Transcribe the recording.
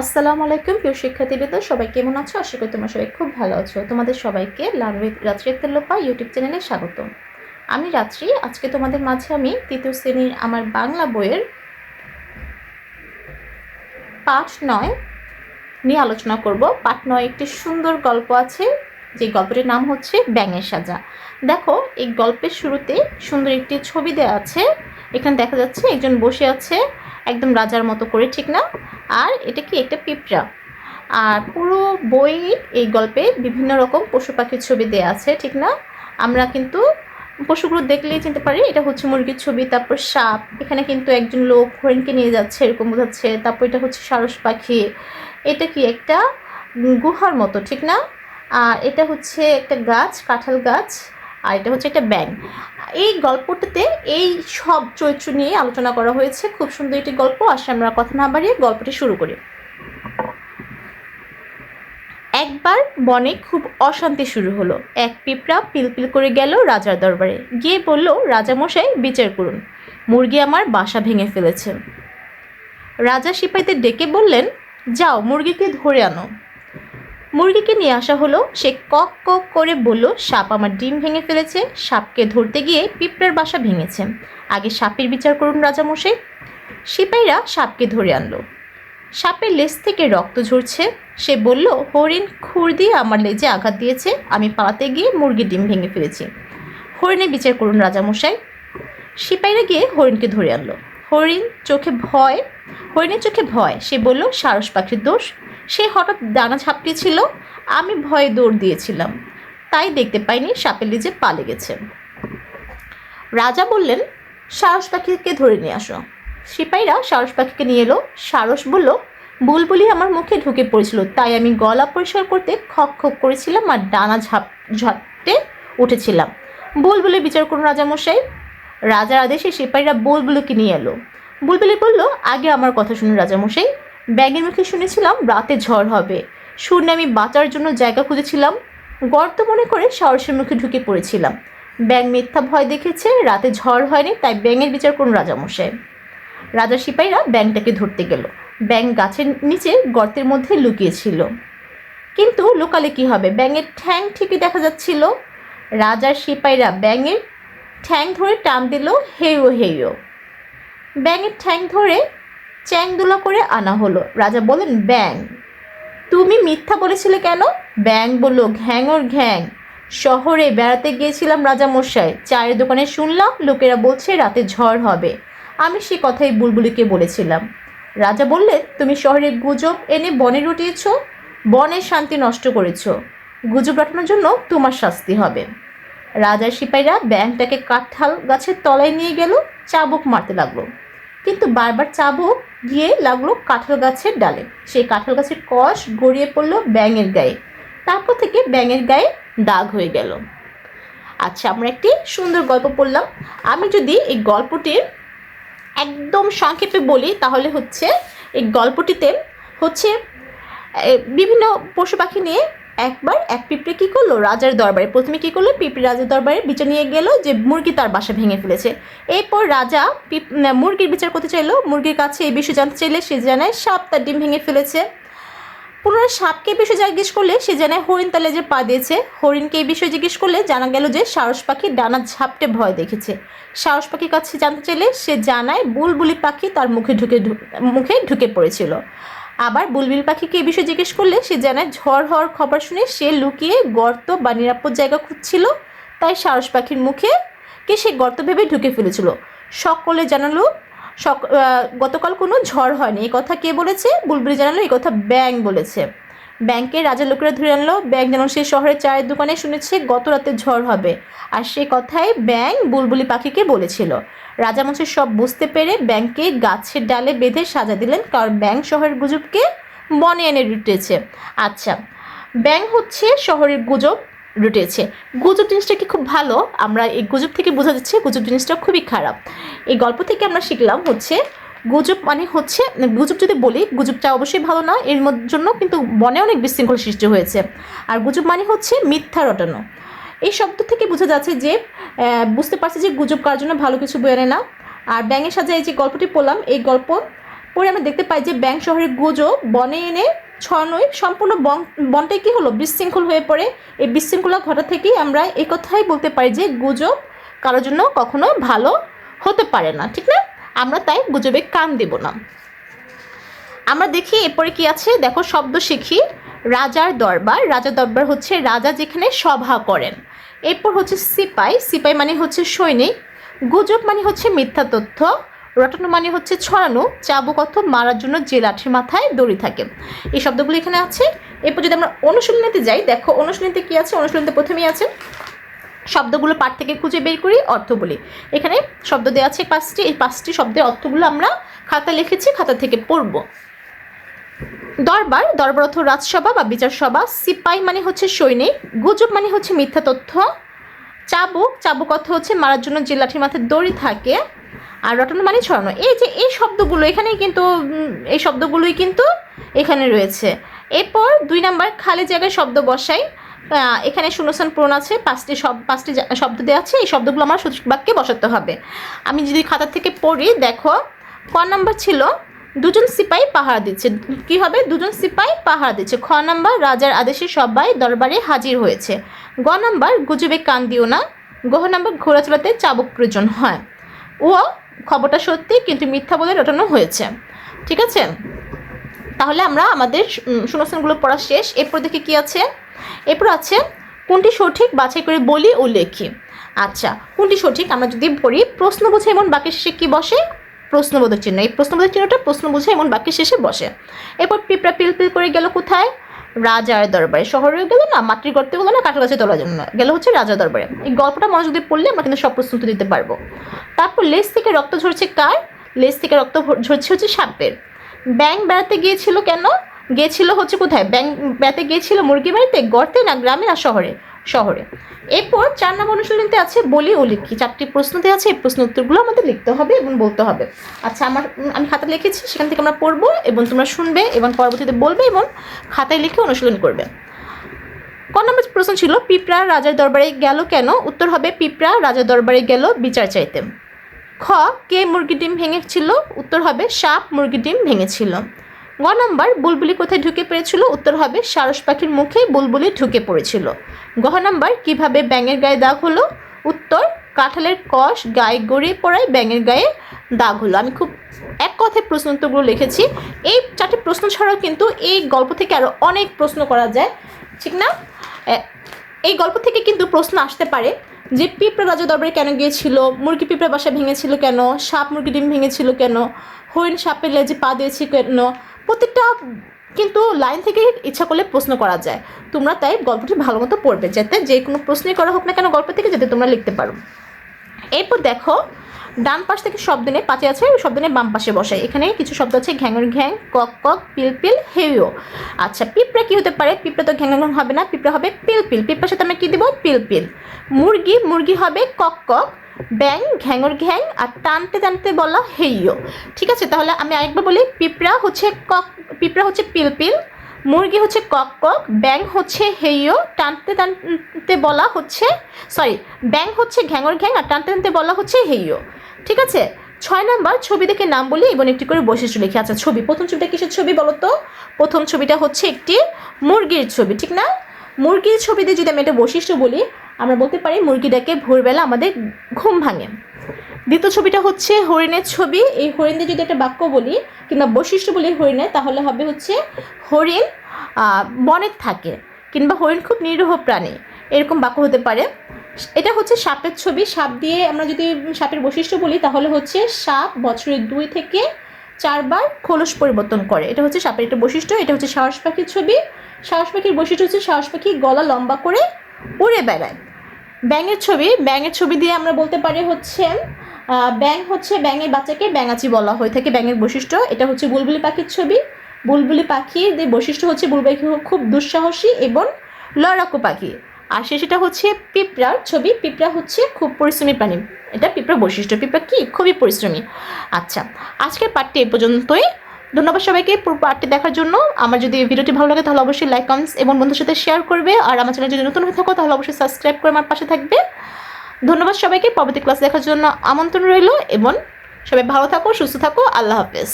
আসসালামু আলাইকুম, প্রিয় শিক্ষার্থীবৃন্দ, সবাই কেমন আছো? আশা করি তোমরা সবাই খুব ভালো আছো। তোমাদের সবাইকে লালুই রাত্রি তেল্লোপা ইউটিউব চ্যানেলে স্বাগত আমি রাত্রি, আজকে তোমাদের মাঝে আমি তৃতীয় শ্রেণির আমার বাংলা বইয়ের পাঠ নয় নিয়ে আলোচনা করব। পাঠ নয় একটি সুন্দর গল্প আছে, যে গল্পটির নাম হচ্ছে ব্যাঙের সাজা। দেখো, এই গল্পের শুরুতে সুন্দর একটি ছবি দেওয়া আছে। এখানে দেখা যাচ্ছে একজন বসে আছে একদম রাজার মতো করে, ঠিক না? আর এটা কি? একটা পিঁপড়া। আর পুরো বই এই গল্পে বিভিন্ন রকম পশু পাখির ছবি দেওয়া আছে, ঠিক না? আমরা কিন্তু পশুগুলো দেখলেই চিনতে পারি, এটা হচ্ছে মুরগির ছবি, তারপর সাপ, এখানে কিন্তু একজন লোক হরিণকে নিয়ে যাচ্ছে, এরকম বোঝাচ্ছে, তারপর এটা হচ্ছে সারস পাখি। এটা কি একটা গুহার মতো, ঠিক না? আর এটা হচ্ছে একটা গাছ, কাঁঠাল গাছ। আর এটা হচ্ছে একটা ব্যাং। এই গল্পটাতে এই সব চরিত্র নিয়ে আলোচনা করা হয়েছে। খুব সুন্দর একটি গল্প। আসলে আমরা কথা না বাড়িয়ে গল্পটি শুরু করি। একবার বনে খুব অশান্তি শুরু হলো। এক পিঁপড়া পিলপিল করে গেল রাজার দরবারে। গিয়ে বলল রাজামশাই বিচার করুন। মুরগি আমার বাসা ভেঙে ফেলেছে। রাজা সিপাহীদের ডেকে বললেন, যাও, মুরগিকে ধরে আনো। মুরগিকে নিয়ে আসা হলো, সে কক কক করে বলল, সাপ আমার ডিম ভেঙে ফেলেছে, সাপকে ধরতে গিয়ে পিঁপড়ার বাসা ভেঙেছে। আগে সাপের বিচার করুন রাজামশাই। সিপাহীরা সাপকে ধরে আনলো। সাপের লেজ থেকে রক্ত ঝরছে। সে বলল, হরিণ খুর দিয়ে আমার লেজে আঘাত দিয়েছে, আমি পালাতে গিয়ে মুরগির ডিম ভেঙে ফেলেছি। হরিণের বিচার করুন রাজামশাই। সিপাহীরা গিয়ে হরিণকে ধরে আনলো। হরিণ চোখে ভয়, হরিণের চোখে ভয়। সে বলল, সারস পাখির দোষ সে হঠাৎ দানা ঝাপটিয়েছিল আমি ভয়ে দৌড় দিয়েছিলাম। তাই দেখতে পাইনি সাপের লিজে পালে গেছে রাজা বললেন, সারস পাখিকে ধরে নিয়ে আসো। সিপাহীরা সারস পাখিকে নিয়ে এলো। সারস বলল, বুলবুলি আমার মুখে ঢুকে পড়েছিল, তাই আমি গলা পরিষ্কার করতে খক খক করেছিলাম আর ডানা ঝাপ, ঝাপটে উঠেছিলাম। বুলবুলি বিচার করুন রাজামশাই। রাজার আদেশে সিপাহীরা বুলবুলিকে নিয়ে এলো। বুলবুলি বলল, আগে আমার কথা শুনুন রাজামশাই। ব্যাগের মুখে শুনেছিলাম রাতে ঝড় হবে। শুনে আমি বাঁচার জন্য জায়গা খুঁজেছিলাম। গর্ত মনে করে সাহসের মুখে ঢুকে পড়েছিলাম। ব্যাং মিথ্যা ভয় দেখেছে, রাতে ঝড় হয়নি, তাই ব্যাঙের বিচার করুন রাজামশাই। রাজা সিপাহীরা ব্যাংটাকে ধরতে গেল। ব্যাং গাছের নিচে গর্তের মধ্যে লুকিয়েছিল। কিন্তু লোকালে কি হবে? ব্যাঙের ঠ্যাং ঠিকই দেখা যাচ্ছিল। রাজার সিপাহীরা ব্যাঙের ঠ্যাং ধরে টান দিল, হেয় হেয়। ব্যাঙের ঠ্যাং ধরে চ্যাংদোলা করে আনা হলো। রাজা বলেন ব্যাং, তুমি মিথ্যা বলেছিলে কেন? ব্যাং বলল ঘ্যাঙর ঘ্যাং। শহরে বেড়াতে গিয়েছিলাম রাজা মশাই। চায়ের দোকানে শুনলাম, লোকেরা বলছে রাতে ঝড় হবে। আমি সে কথাই বুলবুলিকে বলেছিলাম। রাজা বললেন, তুমি শহরে গুজব এনে বনে রটিয়েছ? বনের শান্তি নষ্ট করেছ। গুজব রটানোর জন্য তোমার শাস্তি হবে। রাজার সিপাহীরা ব্যাংটাকে কাঁঠাল গাছের তলায় নিয়ে গেল, চাবুক মারতে লাগল। কিন্তু বারবার চাবুক গিয়ে লাগল কাঁঠাল গাছের ডালে। সেই কাঁঠাল গাছের কষ গড়িয়ে পড়ল ব্যাঙের গায়ে। তারপর থেকে ব্যাঙের গায়ে দাগ হয়ে গেল। আচ্ছা আমরা একটি সুন্দর গল্প পড়লাম। আমি যদি এই গল্পটির একদম সংক্ষেপে বলি, তাহলে হচ্ছে এই গল্পটিতে হচ্ছে বিভিন্ন পশু পাখি নিয়ে একবার এক পিঁপড়ে কী করল? রাজার দরবারে। প্রথমে কী করল? পিঁপড়ে রাজার দরবারে বিচার নিয়ে গেল যে মুরগি তার বাসা ভেঙে ফেলেছে। এরপর রাজা মুরগির বিচার করতে চাইলো। মুরগির কাছে এই বিষয়ে জানতে চাইলে সে জানায়, সাপ তার ডিম ভেঙে ফেলেছে। পুনরায় সাপকে বিষয়ে জিজ্ঞেস করলে সে জানায়, হরিণ তালে যে পা দিয়েছে। হরিণকে এই বিষয়ে জিজ্ঞেস করলে জানা গেল যে সারস পাখি ডানা ঝাপটে ভয় দেখেছে। সারস পাখির কাছে জানতে চাইলে সে জানায়, বুলবুলি পাখি তার মুখে ঢুকে মুখে ঢুকে পড়েছিল। আবার বুলবিল পাখিকে এই বিষয়ে জিজ্ঞেস করলে সে জানায়, ঝড় হওয়ার খবর শুনে সে লুকিয়ে গর্ত বা নিরাপদ জায়গা খুঁজছিল। তাই সারস পাখির মুখে কে সে গর্ত ভেবে ঢুকে ফেলেছিল। সকলে জানালো, সক গতকাল কোনো ঝড় হয়নি। এই কথা কে বলেছে? বুলবুলি জানালো এই কথা ব্যাং বলেছে। ব্যাংকের রাজার লোকেরা ধরে আনলো ব্যাং যেন সে শহরের চায়ের দোকানে শুনেছে গত রাতে ঝড় হবে। আর সে কথাই ব্যাং বুলবুলি পাখিকে বলেছিল। রাজামশাই সব বুঝতে পেরে ব্যাংকে গাছের ডালে বেঁধে সাজা দিলেন, কারণ ব্যাংক শহরের গুজবকে বনে এনে রুটেছে। আচ্ছা ব্যাং হচ্ছে শহরের গুজব রুটেছে। গুজব জিনিসটা কি খুব ভালো? আমরা এই গুজব থেকে বোঝা যাচ্ছে গুজব জিনিসটা খুবই খারাপ। এই গল্প থেকে আমরা শিখলাম হচ্ছে গুজব মানে হচ্ছে, গুজব যদি বলি, গুজবটা অবশ্যই ভালো না, এর জন্য কিন্তু বনে অনেক বিশৃঙ্খলা সৃষ্টি হয়েছে। আর গুজব মানে হচ্ছে মিথ্যা রটানো। এই শব্দ থেকে বোঝা যাচ্ছে যে বুঝতে পারছি যে গুজব কার জন্য ভালো কিছু আনে না। আর ব্যাঙের সাজা এই যে গল্পটি পড়লাম, এই গল্প পরে আমরা দেখতে পাই যে ব্যাং শহরের গুজব বনে এনে ছড়ানোয় সম্পূর্ণ বন, বনটাই কী হলো? বিশৃঙ্খল হয়ে পড়ে। এই বিশৃঙ্খলা ঘটা থেকেই আমরা কথাই বলতে পারি যে গুজব কারোর জন্য কখনো ভালো হতে পারে না, ঠিক না? আমরা তাই গুজবে কান দেব না। আমরা দেখি এরপরে কি আছে? দেখো, শব্দ শিখি, রাজার দরবার। রাজার দরবার হচ্ছে রাজা যেখানে সভা করেন। এরপর হচ্ছে সিপাই। সিপাই মানে হচ্ছে সৈনিক। গুজব মানে হচ্ছে মিথ্যা তথ্য। রটানো মানে হচ্ছে ছড়ানো। চাবুক অর্থ মারার জন্য যে লাঠির মাথায় দড়ি থাকে। এই শব্দগুলো এখানে আছে। এরপর যদি আমরা অনুশীলনীতে যাই, দেখো, অনুশীলনীতে কি আছে? অনুশীলনীতে প্রথমেই আছে শব্দগুলো পাঠ থেকে খুঁজে বের করি, অর্থ বলি। এখানে শব্দ দেওয়া আছে পাঁচটি, এই পাঁচটি শব্দের অর্থগুলো আমরা খাতা লিখেছি, খাতা থেকে পড়ব। দরবার দরবার অর্থ রাজসভা বা বিচার সভা সিপাই মানে হচ্ছে সৈনিক, গুজব মানে হচ্ছে মিথ্যা তথ্য। চাবুক চাবুক অর্থ হচ্ছে মারার জন্য যে লাঠির মাথায় দড়ি থাকে আর রটন মানে ছড়ানো। এই যে এই শব্দগুলো, এখানেই কিন্তু এই শব্দগুলোই কিন্তু এখানে রয়েছে। এরপর দুই নাম্বার, খালি জায়গায় শব্দ বসাই। এখানে শূন্যস্থান পূরণ আছে, পাঁচটি শব, পাঁচটি শব্দ দেওয়া আছে, এই শব্দগুলো আমার সঠিক বাক্যে বসাতে হবে। আমি যদি খাতা থেকে পড়ি, দেখো, ক নাম্বার ছিল, দুজন সিপাই পাহারা দিচ্ছে। কি হবে? দুজন সিপাই পাহারা দিচ্ছে। খ নাম্বার, রাজার আদেশে সবাই দরবারে হাজির হয়েছে। গ নাম্বার, গুজবে কান দিও না। গহ নাম্বার ঘোড়া চলাতে চাবুক প্রয়োজন হয়। ও, খবরটা সত্যি, কিন্তু মিথ্যা বলে রটানো হয়েছে। ঠিক আছে? তাহলে আমরা আমাদের শূন্যস্থানগুলো পড়া শেষ। এরপর দেখে কি আছে? এরপর আছে, কোনটি সঠিক বাছাই করে বলি ও লেখি। আচ্ছা কোনটি সঠিক? আমরা যদি পড়ি প্রশ্ন বুঝে এমন বাক্যের শেষে কি বসে? প্রশ্নবোধক চিহ্ন। এই প্রশ্নবোধক চিহ্নটা প্রশ্ন বুঝে এমন বাক্যের শেষে বসে। এরপর পিঁপড়া পিল পিল করে গেল কোথায়? রাজার দরবারে। শহরে গেল না? মাটির গর্তে গেলো না? কাঠা গাছে তোলার জন্য গেল হচ্ছে রাজার দরবারে। এই গল্পটা মনোযোগ দিয়ে পড়লে আমরা কিন্তু সব প্রশ্ন দিতে পারব। তারপর লেজ থেকে রক্ত ঝরছে কার? লেজ থেকে রক্ত ঝরছে হচ্ছে সাপের। ব্যাং বেড়াতে গিয়েছিল কেন? গিয়েছিল হচ্ছে কোথায়? ব্যাং বেড়াতে গিয়েছিল মুরগি বাড়িতে, গর্তে না গ্রামে না শহরে? শহরে। এরপর চার নম্বর অনুশীলনীতে আছে বলি ও লিখি। চারটি প্রশ্নতে আছে, এই প্রশ্ন উত্তরগুলো আমাদের লিখতে হবে এবং বলতে হবে। আচ্ছা আমার আমি খাতা লিখেছি, সেখান থেকে আমরা পড়ব এবং তোমরা শুনবে এবং পরবর্তীতে বলবে এবং খাতায় লিখে অনুশীলন করবে। ক নম্বর প্রশ্ন ছিল, পিঁপড়া রাজার দরবারে গেল কেন? উত্তর হবে, পিঁপড়া রাজার দরবারে গেল বিচার চাইতে। খ, কে মুরগি ডিম ভেঙেছিল? উত্তর হবে, সাপ মুরগি ডিম ভেঙেছিল। গ নম্বর, বুলবুলি কোথায় ঢুকে পড়েছিল? উত্তর হবে, সারস পাখির মুখে বুলবুলি ঢুকে পড়েছিল। গহ নম্বর, কীভাবে ব্যাঙের গায়ে দাগ হলো? উত্তর, কাঁঠালের কষ গায়ে গড়িয়ে পড়ায় ব্যাঙের গায়ে দাগ হলো। আমি খুব এক কথায় প্রশ্ন উত্তরগুলো লিখেছি। এই চারটি প্রশ্ন ছাড়াও কিন্তু এই গল্প থেকে আরও অনেক প্রশ্ন করা যায়, ঠিক না? এই গল্প থেকে কিন্তু প্রশ্ন আসতে পারে। যে পিঁপড়া রাজা দরবারে কেন গিয়েছিল? মুরগি পিঁপড়া বাসা ভেঙেছিল কেন? সাপ মুরগি ডিম ভেঙেছিল কেন? হরিণ সাপের লেজে পা দিয়েছে কেন? প্রত্যেকটা কিন্তু লাইন থেকে ইচ্ছা করলে প্রশ্ন করা যায়। তোমরা তাই গল্পটি ভালো মতো পড়বে, যাতে যে কোনো প্রশ্নই করা হোক না কেন, গল্প থেকে যাতে তোমরা লিখতে পারো। এরপর দেখো ডান পাশ থেকে শব্দ নিয়ে পাঁচে আছে শব্দ নিয়ে বাম পাশে বসাই এখানে কিছু শব্দ আছে ঘ্যাঙর ঘ্যাং, কক কক, পিল পিল আচ্ছা পিঁপড়া কি হতে পারে? পিঁপড়া তো ঘ্যাং ঘ্যাং হবে না, পিঁপড়া হবে পিল পিল। পিঁপড়ার সাথে আমরা কি দেবো? পিল পিল। মুরগি মুরগি হবে কক কক ব্যাং ঘ্যাঙর ঘ্যাং, আর টানতে টানতে বলা হেইও ঠিক আছে, তাহলে আমি আরেকবার বলি, পিঁপড়া হচ্ছে কক, পিঁপড়া হচ্ছে পিল পিল। মুরগি হচ্ছে কক কক ব্যাং হচ্ছে হেইও টানতে টানতে বলা হচ্ছে সরি ব্যাং হচ্ছে ঘ্যাঙর, ঘ্যাং, আর টানতে টানতে বলা হচ্ছে হেইও ঠিক আছে? ছয় নাম্বার, ছবি দেখে নাম বলি এবং একটি করে বৈশিষ্ট্য লিখে আচ্ছা ছবি। প্রথম ছবিটা কিসের ছবি বলো তো? প্রথম ছবিটা হচ্ছে একটি মুরগির ছবি, ঠিক না? মুরগির ছবিতে যদি আমি একটা বৈশিষ্ট্য বলি, আমরা বলতে পারি মুরগিটাকে ভোরবেলা আমাদের ঘুম ভাঙে। দ্বিতীয় ছবিটা হচ্ছে হরিণের ছবি। এই হরিণ দিয়ে যদি একটা বাক্য বলি কিংবা বৈশিষ্ট্য বলি হরিণের তাহলে হবে হচ্ছে হরিণ বনে থাকে কিংবা হরিণ খুব নিরীহ প্রাণী। এরকম বাক্য হতে পারে। এটা হচ্ছে সাপের ছবি। সাপ দিয়ে আমরা যদি সাপের বৈশিষ্ট্য বলি, তাহলে হচ্ছে সাপ বছরের দুই থেকে চারবার খোলস পরিবর্তন করে। এটা হচ্ছে সাপের একটা বৈশিষ্ট্য। এটা হচ্ছে সাহস পাখির ছবি। সাহস পাখির বৈশিষ্ট্য হচ্ছে সাহস পাখি গলা লম্বা করে উড়ে বেড়ায়। ব্যাঙের ছবি। ব্যাঙের ছবি দিয়ে আমরা বলতে পারি হচ্ছে ব্যাঙ হচ্ছে ব্যাঙের বাচ্চাকে ব্যাঙাচি বলা হয়ে থাকে ব্যাঙের বৈশিষ্ট্য। এটা হচ্ছে বুলবুলি পাখির ছবি। বুলবুলি পাখির বৈশিষ্ট্য হচ্ছে বুলবুলি খুব দুঃসাহসী এবং লড়াকু পাখি। আর সেটা হচ্ছে পিঁপড়ার ছবি। পিঁপড়া হচ্ছে খুব পরিশ্রমী প্রাণী। এটা পিঁপড়া বৈশিষ্ট্য। পিঁপড়া কি? খুবই পরিশ্রমী। আচ্ছা আজকের পাঠটি এ পর্যন্তই। ধন্যবাদ সবাইকে পুরো পার্টটি দেখার জন্য। আমার যদি ভিডিওটি ভালো লাগে তাহলে অবশ্যই লাইক কমেন্টস এবং বন্ধুর সাথে শেয়ার করবে। আর আমার চ্যানেল যদি নতুন হয়ে থাকো তাহলে অবশ্যই সাবস্ক্রাইব করে আমার পাশে থাকবে। ধন্যবাদ সবাইকে। পরবর্তী ক্লাস দেখার জন্য আমন্ত্রণ রইল এবং সবাই ভালো থাকো, সুস্থ থাকো। আল্লাহ হাফেজ।